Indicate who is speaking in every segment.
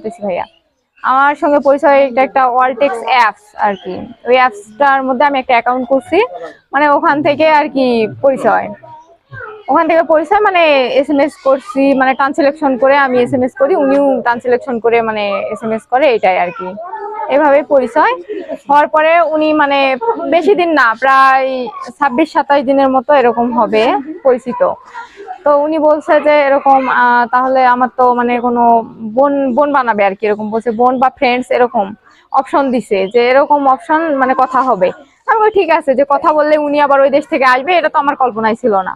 Speaker 1: বলতেছি ভাইয়া। আমার সঙ্গে পরিচয়, এটা একটা ওয়ালটেক্স অ্যাপস আর কি। ওই অ্যাপসটার মধ্যে আমি একটা অ্যাকাউন্ট করছি মানে ওখান থেকে আর কি পরিচয়। ওখান থেকে পরিচয় মানে এস এম এস করছি মানে ট্রান্সলেকশন করে আমি এস এম এস করি, উনিও ট্রান্সলেকশন করে মানে এস এম এস করে, এটাই আর কি। এভাবে পরিচয়। হওয়ার পরে উনি মানে বেশি দিন না, প্রায় ছাব্বিশ সাতাশ দিনের মতো এরকম হবে পরিচিত। তো উনি বলছে যে এরকম তাহলে আমার তো মানে কোনো বোন বোন বানাবে আর কি এরকম। বলছে বোন বা ফ্রেন্ডস এরকম অপশন দিছে যে এরকম অপশন মানে কথা হবে। আমি ঠিক আছে, যে কথা বললে উনি আবার ওই দেশ থেকে আসবে, এটা তো আমার কল্পনাই ছিল না।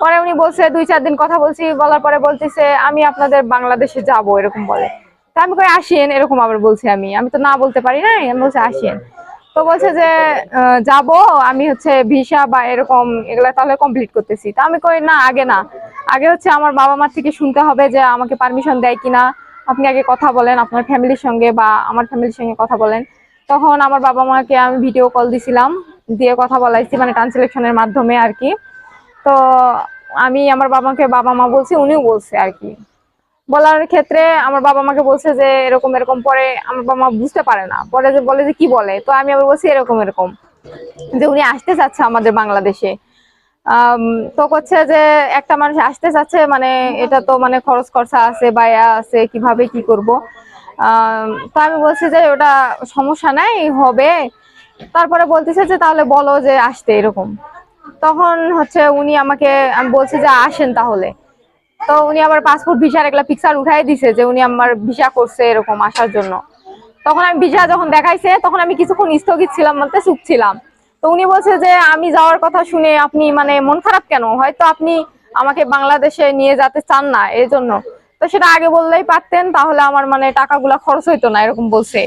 Speaker 1: পরে উনি বলছে, দুই চার দিন কথা বলছি। বলার পরে বলতেছে, আমি আপনাদের বাংলাদেশে যাব, এরকম বলে। তা আমি কই আসিয়েন এরকম আবার বলছি আমি। আমি তো না বলতে পারি না আমি বলছি আসিয়েন তো বলছে যে যাব, আমি হচ্ছে ভিসা বা এরকম এগুলা তাহলে কমপ্লিট করতেছি। তা আমি কই, না, আগে না। আগে হচ্ছে আমার বাবা মার থেকে শুনতে হবে যে আমাকে পারমিশন দেয় কিনা। আপনি আগে কথা বলেন আপনার ফ্যামিলির সঙ্গে বা আমার ফ্যামিলির সঙ্গে কথা বলেন। তখন আমার বাবা মাকে আমি ভিডিও কল দিছিলাম, দিয়ে কথা বলাইছি মানে ট্রান্সলেশনের মাধ্যমে আর কি। তো আমি আমার বাবাকে, বাবা মা বলছি, উনিও বলছে আর কি। বলার ক্ষেত্রে আমার বাবা মাকে বলছে যে এরকম এরকম পরে আমার বাবা মা বুঝতে পারে না। পরে যে বলে যে কি বলে, তো আমি আবার বলছি এরকম এরকম। যে উনি আসতে চাচ্ছে আমাদের বাংলাদেশে। তো হচ্ছে যে একটা মানুষ আসতে চাচ্ছে মানে এটা তো মানে খরচ খরচা আছে বা ইয়া আছে, কীভাবে কি করব? তো আমি বলছি যে ওটা সমস্যা নাই, হবে। তারপরে বলতেছে যে তাহলে বলো যে আসতে, এরকম। তখন হচ্ছে উনি আমাকে, আমি বলছি যে আসেন তাহলে। তো উনি আমার পাসপোর্ট ভিসার এগুলা পিকচার উঠাই দিছে যে উনি আমার ভিসা করছে এরকম আসার জন্য। তখন আমি ভিসা যখন দেখাইছে, তখন আমি কিছুক্ষণ স্থগিত ছিলাম, বলতে চুপ ছিলাম। তো উনি বলছে যে, আমি যাওয়ার কথা শুনে আপনি মানে মন খারাপ কেন? হয়তো আপনি আমাকে বাংলাদেশে নিয়ে যেতে চান না এই জন্য তো সেটা আগে বললেই পারতেন, তাহলে আমার মানে টাকাগুলা খরচ হইতো না, এরকম বলছে।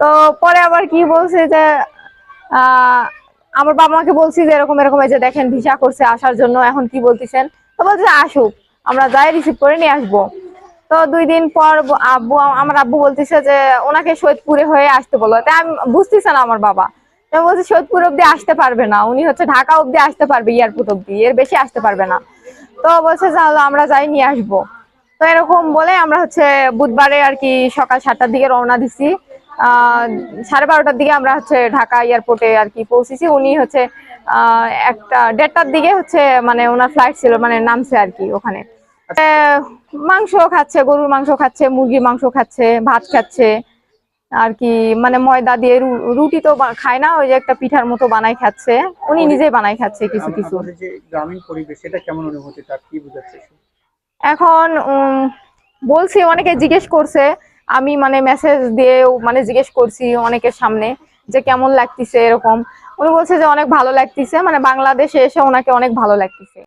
Speaker 1: তো পরে আবার কি বলছে যে আমার বাবা মাকে বলছি যে, এরকম এরকম, এই যে দেখেন ভিসা করছে আসার জন্য, এখন কি বলতেছেন? তো বলছে, আসুক। আমরা যাই রিসিভ করে নিয়ে আসব। তো দুই দিন পর আব্বু, আমার আব্বু বলতেছে যে, ওনাকে সৈয়দপুরে হয়ে আসতে বলো। তাই আমি বুঝতেছে না আমার বাবা। আমি বলছি, সৈয়দপুর অব্দি আসতে পারবে না। উনি হচ্ছে ঢাকা অব্দি আসতে পারবে এয়ারপোর্ট অব্দি এর বেশি আসতে পারবে না। তো বলছে তাহলে আমরা যাই নিয়ে আসব। তো এরকম বলে আমরা হচ্ছে বুধবারে আর কি সকাল সাতটার দিকে রওনা দিছি। সাড়ে বারোটার দিকে আমরা হচ্ছে ঢাকা এয়ারপোর্টে আর কি পৌঁছেছি। উনি হচ্ছে একটা দেড়টার দিকে হচ্ছে মানে ওনার ফ্লাইট ছিল মানে নামছে আর কি ওখানে। মাংস খাচ্ছে গরুর মাংস খাচ্ছে মুরগির মাংস খাচ্ছে ভাত খাচ্ছে আর কি মানে ময়দা দিয়ে রুটি তো খায় না ওই যে একটা পিঠার মতো বানাই খাচ্ছে। উনি নিজেই বানাই খাচ্ছে কিছু কিছু।
Speaker 2: আমাদের গ্রামীণ পরিবেশ সেটা কেমন অনুভূতি তার কি বুঝাচ্ছে
Speaker 1: এখন বলছি অনেকে জিজ্ঞেস করছে আমি মানে মেসেজ দিয়ে মানে জিজ্ঞেস করছি অনেকের সামনে যে কেমন লাগতেছে এরকম। উনি বলছে যে অনেক ভালো লাগতেছে মানে বাংলাদেশে এসে ওনাকে অনেক ভালো লাগতেছে।